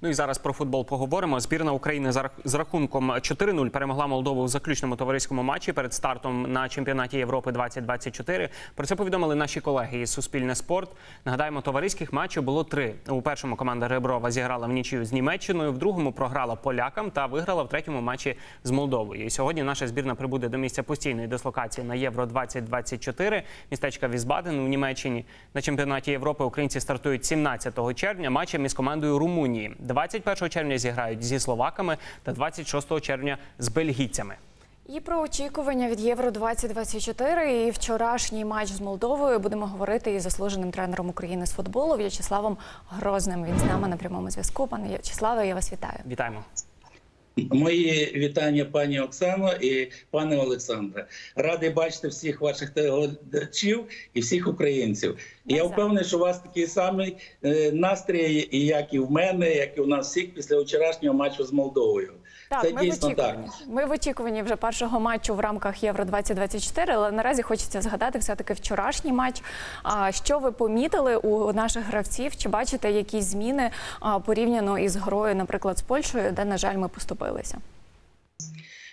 Ну і зараз про футбол поговоримо. Збірна України з рахунком 4-0 перемогла Молдову у заключному товариському матчі перед стартом на чемпіонаті Європи 2024. Про це повідомили наші колеги із Суспільне спорт. Нагадаємо, товариських матчів було три. У першому команда Реброва зіграла в нічию з Німеччиною, в другому програла полякам та виграла в третьому матчі з Молдовою. І сьогодні наша збірна прибуде до місця постійної дислокації на Євро 2024 містечка Візбаден у Німеччині. На чемпіонаті Європи українці стартують 17 червня матчем із командою Румунії. 21 червня зіграють зі словаками та 26 червня з бельгійцями. І про очікування від Євро 2024 і вчорашній матч з Молдовою будемо говорити із заслуженим тренером України з футболу В'ячеславом Грозним. Він з нами на прямому зв'язку. Пане В'ячеславе, я вас вітаю. Вітаємо. Мої вітання, пані Оксано і пане Олександре. Радий бачити всіх ваших телеглядачів і всіх українців. Я впевнений, що у вас такий самий е, настрій, і як і в мене, як і у нас всіх після вчорашнього матчу з Молдовою. Так, Це ми в так. Ми в очікуванні вже першого матчу в рамках Євро 2024 але наразі хочеться згадати все таки вчорашній матч. А що ви помітили у наших гравців? Чи бачите якісь зміни порівняно із грою, наприклад, з Польщею, де на жаль ми поступилися?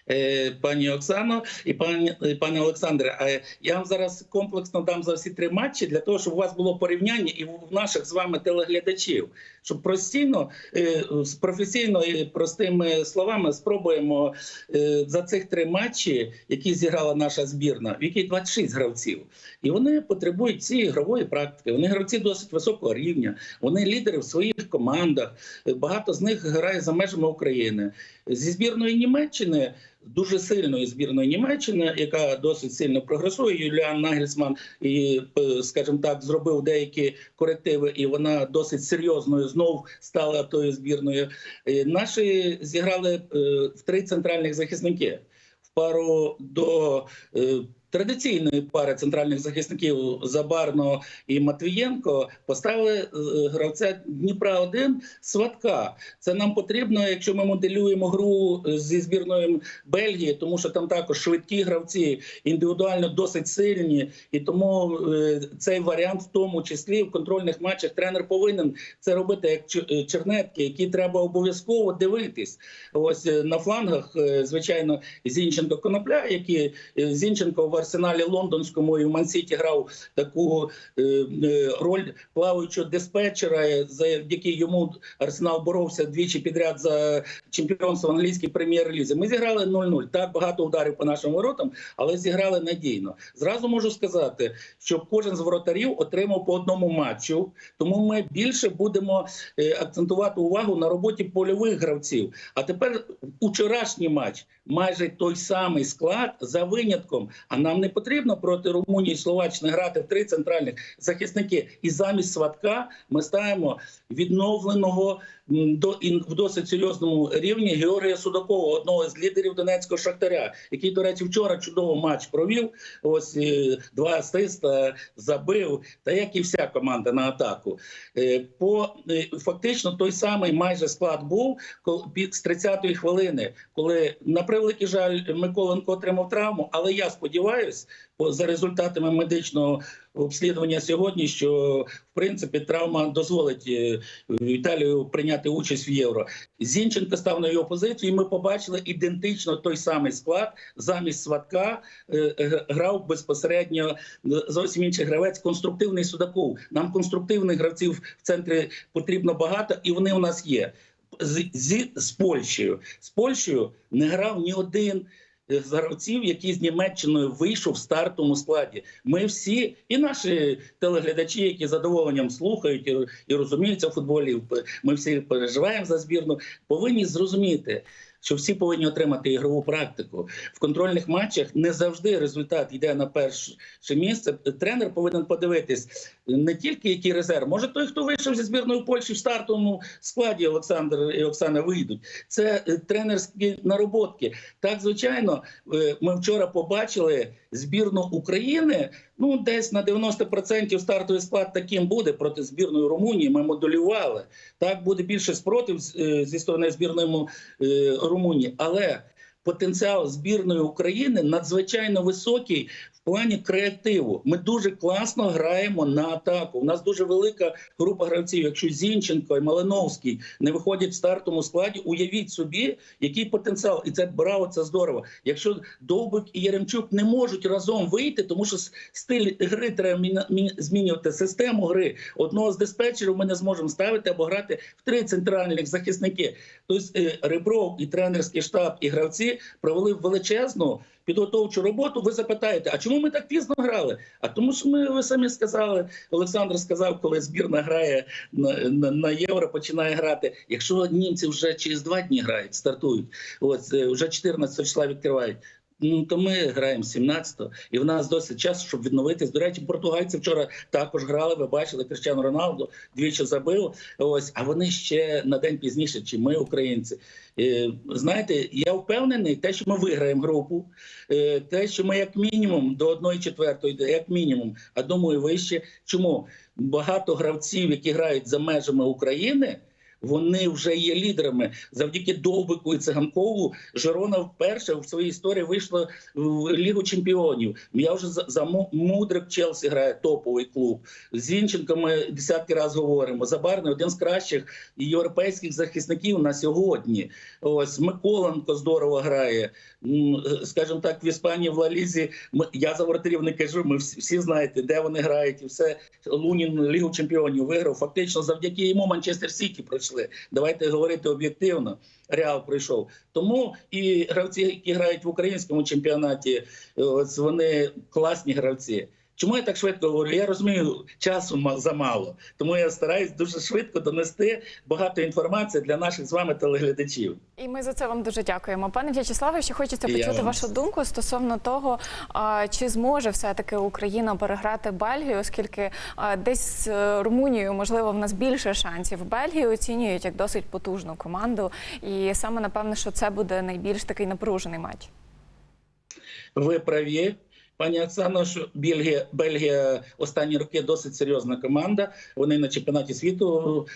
Е, пані Оксано і пані е, пане Олександре. А я вам зараз комплексно дам за всі три матчі для того, щоб у вас було порівняння і в наших з вами телеглядачів, щоб простійно е, професійно і простими словами спробуємо е, за цих три матчі, які зіграла наша збірна, в якій 26 гравців, і вони потребують цієї ігрової практики. Вони гравці досить високого рівня. Вони лідери в своїх командах. Е, Багато з них грає за межами України зі збірної Німеччини. Дуже сильної збірної Німеччини, яка досить сильно прогресує. Юліан Нагельсман і, е, скажімо так, зробив деякі корективи, і вона досить серйозною знов стала тою збірною. Е, Наші зіграли е, в три центральних захисники в пару до традиційної пари центральних захисників Забарно і Матвієнко поставили е, гравця Дніпра 1 Сватка. Це нам потрібно, якщо ми моделюємо гру е, зі збірною Бельгії, тому що там також швидкі гравці, індивідуально досить сильні, і тому е, цей варіант, в тому числі в контрольних матчах, тренер повинен це робити як чернетки, які треба обов'язково дивитись. Ось на флангах, звичайно, Зінченко Конопля, які Зінченко в арсеналі лондонському і в Мансіті грав таку е, е, роль плаваючого диспетчера, завдяки йому арсенал боровся двічі підряд за чемпіонство англійській прем'єр-лізі. Ми зіграли 0-0. Так багато ударів по нашим воротам, але зіграли надійно. Зразу можу сказати, що кожен з воротарів отримав по одному матчу, тому ми більше будемо е, акцентувати увагу на роботі польових гравців. А тепер учорашній матч майже той самий склад за винятком. А нам не потрібно проти Румунії і Словаччини грати в три центральних захисники. І замість сватка ми ставимо відновленого до в досить серйозному рівні Георгія Судакова, одного з лідерів Донецького шахтаря, який, до речі, вчора чудово матч провів. Ось е, два асиста забив, та як і вся команда на атаку. Е, По е, фактично той самий майже склад був з 30-ї хвилини, коли на превеликий жаль Миколенко отримав травму. Але я сподіваюся, по- за результатами медичного обслідування сьогодні, що в принципі травма дозволить е, Віталію прийняти участь в євро. Зінченко став на його позицію, і ми побачили ідентично той самий склад. Замість сватка е, грав безпосередньо е, зовсім інший гравець, конструктивний Судаков. Нам конструктивних гравців в центрі потрібно багато, і вони у нас є. З, з, з Польщею. З Польщею не грав ні один е, з гравців, який з Німеччиною вийшов в стартовому складі. Ми всі, і наші телеглядачі, які задоволенням слухають і, і розуміються в футболі. Ми всі переживаємо за збірну, повинні зрозуміти. Що всі повинні отримати ігрову практику в контрольних матчах. Не завжди результат йде на перше місце. Тренер повинен подивитись не тільки який резерв, може той, хто вийшов зі збірної Польщі в стартовому складі, Олександр і Оксана вийдуть. Це е, тренерські нароботки. Так, звичайно, е, ми вчора побачили збірну України. Ну, десь на 90% стартовий склад таким буде проти збірної Румунії. Ми моделювали. Так буде більше спротив е, зі сторони збірної Румунії, але потенціал збірної України надзвичайно високий плані креативу. Ми дуже класно граємо на атаку. У нас дуже велика група гравців. Якщо Зінченко і Малиновський не виходять в стартовому складі, уявіть собі, який потенціал, і це браво, це здорово. Якщо Довбик і Яремчук не можуть разом вийти, тому що стиль гри треба змінювати систему гри. Одного з диспетчерів ми не зможемо ставити або грати в три центральних захисники. Тобто е, Ребров і тренерський штаб і гравці провели величезну підготовчу роботу. Ви запитаєте, а чому ми так пізно грали? А тому що ми ви самі сказали. Олександр сказав, коли збірна грає на, на, на євро, починає грати. Якщо німці вже через два дні грають, стартують, ось е, вже 14 числа відкривають. Ну, то ми граємо 17-го, і в нас досить часу, щоб відновитись. До речі, португальці вчора також грали. Ви бачили Крищану Роналду двічі забив. Ось, а вони ще на день пізніше, чи ми, українці. Е, знаєте, я впевнений, те, що ми виграємо групу, е, те, що ми як мінімум до 1 четвертої, як мінімум, а думаю, вище. Чому багато гравців, які грають за межами України. Вони вже є лідерами завдяки Довбику і Циганкову. Жирона вперше в своїй історії вийшла в Лігу чемпіонів. Я вже за, Мудрик Челсі грає топовий клуб. З Зінченко ми десятки разів говоримо. Забарний один з кращих європейських захисників на сьогодні. Ось Миколенко здорово грає. Скажімо так, в Іспанії в Лалізі я за воротарів не кажу. Ми всі, знаєте, де вони грають, і все Лунін Лігу чемпіонів виграв. Фактично, завдяки йому Манчестер Сіті пройшли. Давайте говорити об'єктивно. Реал прийшов. Тому і гравці, які грають в українському чемпіонаті, вони класні гравці. Чому я так швидко говорю? Я розумію, часу ма- замало. Тому я стараюсь дуже швидко донести багато інформації для наших з вами телеглядачів. І ми за це вам дуже дякуємо. Пане В'ячеславе, ще хочеться почути вашу думку стосовно того, чи зможе все-таки Україна переграти Бельгію, оскільки десь з е, Румунією, можливо, в нас більше шансів. Бельгію оцінюють як досить потужну команду, і саме напевне, що це буде найбільш такий напружений матч. Ви праві. Пані Оксано, що Бельгія, Бельгія останні роки досить серйозна команда. Вони на чемпіонаті світу,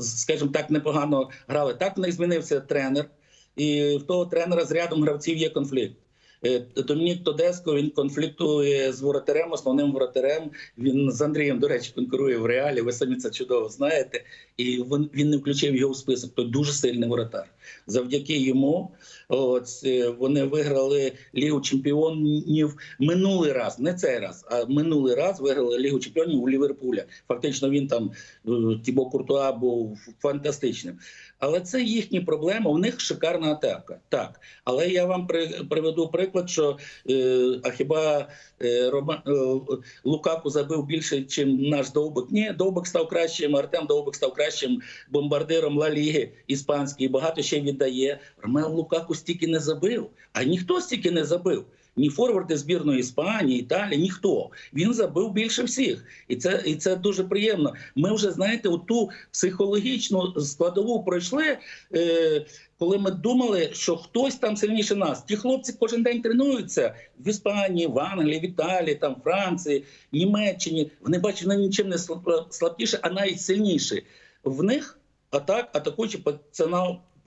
скажімо так, непогано грали. Так них змінився тренер, і в того тренера з рядом гравців є конфлікт. Е, Домінік Тодеско він конфліктує з воротарем, основним воротарем. Він з Андрієм, до речі, конкурує в реалі. Ви самі це чудово знаєте. І він, він не включив його в список. То дуже сильний воротар. Завдяки йому от, е, вони виграли Лігу чемпіонів минулий раз, не цей раз, а минулий раз виграли Лігу чемпіонів у Ліверпуля. Фактично він там е, Тібо Куртуа був фантастичним. Але це їхні проблеми. У них шикарна атака. Так, але я вам приведу приклад, що е, а хіба е, Рома, е, Лукаку забив більше, ніж наш Довбик? Ні, Довбик став кращим. Артем Довбик став кращим бомбардиром Ла Ліги іспанської. Багато ще віддає. Ромео Лукаку стільки не забив, а ніхто стільки не забив. Ні форварди збірної Іспанії, Італії, ніхто. Він забив більше всіх, і це і це дуже приємно. Ми вже знаєте, ту психологічну складову пройшли. Е, коли ми думали, що хтось там сильніше нас, ті хлопці кожен день тренуються в Іспанії, в Англії, в Італії, там Франції, Німеччині. Вони бачать, вони нічим не слаб- слабкіше, а навіть сильніші. В них атак, атакуючий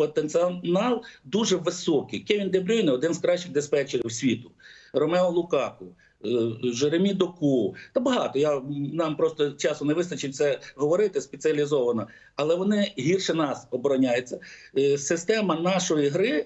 потенціал, дуже високий. Кевін Дебрюйне один з кращих диспетчерів світу. Ромео Лукаку. е, Жеремі Доку та багато. Я нам просто часу не вистачить це говорити спеціалізовано, але вони гірше нас обороняються. Е, Система нашої гри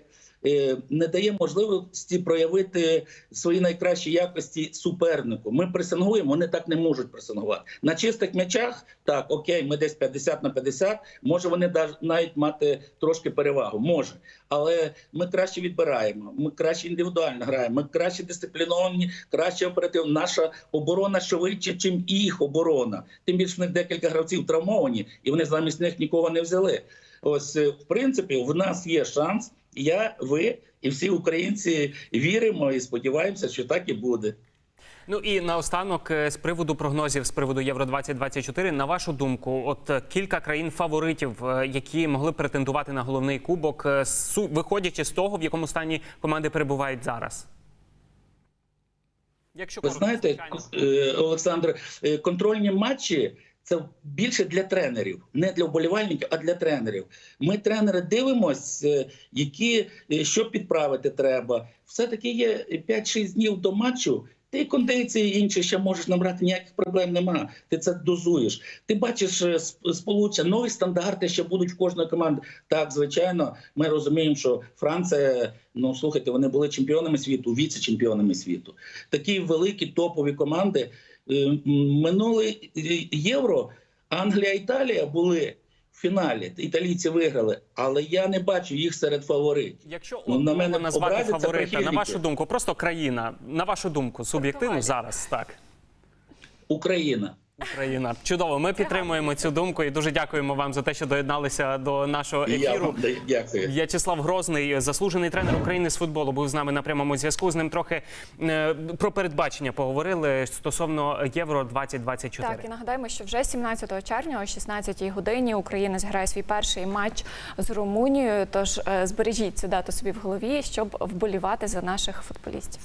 не дає можливості проявити свої найкращі якості супернику. Ми пресингуємо, вони так не можуть пресингувати. На чистих м'ячах так, окей, ми десь 50 на 50, може вони навіть мати трошки перевагу. Може, але ми краще відбираємо. Ми краще індивідуально граємо. Ми краще дисципліновані, краще оперативно. Наша оборона швидше, ніж їх оборона. Тим більше в них декілька гравців травмовані, і вони замість них нікого не взяли. Ось е, в принципі, в нас є шанс. Я, ви і всі українці віримо і сподіваємося, що так і буде. Ну і наостанок е, з приводу прогнозів з приводу Євро 2024 на вашу думку, от е, кілька країн фаворитів, е, які могли претендувати на головний кубок, виходячи з того, в якому стані команди перебувають зараз. Якщо Ви знаєте, Олександр, контрольні матчі це більше для тренерів, не для вболівальників, а для тренерів. Ми тренери дивимось, е, які е, що підправити треба. Все таки є 5-6 днів до матчу. Ти кондиції інші ще можеш набрати, ніяких проблем нема. Ти це дозуєш. Ти бачиш е, сп- сполучення, нові стандарти ще будуть в кожної команди. Так, звичайно, ми розуміємо, що Франція, ну слухайте, вони були чемпіонами світу, віце-чемпіонами світу. Такі великі топові команди. Е, м, Минулий е, євро Англія, Італія були в фіналі. Італійці виграли, але я не бачу їх серед фаворитів. Якщо Ну, на мене назвати фаворита, на вашу думку, просто країна, на вашу думку, суб'єктивно зараз так. Україна. Україна. Чудово. Ми підтримуємо цю думку і дуже дякуємо вам за те, що доєдналися до нашого я ефіру. вам дякую. В'ячеслав Грозний, заслужений тренер України з футболу, був з нами на прямому зв'язку. З ним трохи е, про передбачення поговорили стосовно Євро 2024. Так, і нагадаємо, що вже 17 червня о 16-й годині Україна зіграє свій перший матч з Румунією. Тож е, збережіть цю дату собі в голові, щоб вболівати за наших футболістів.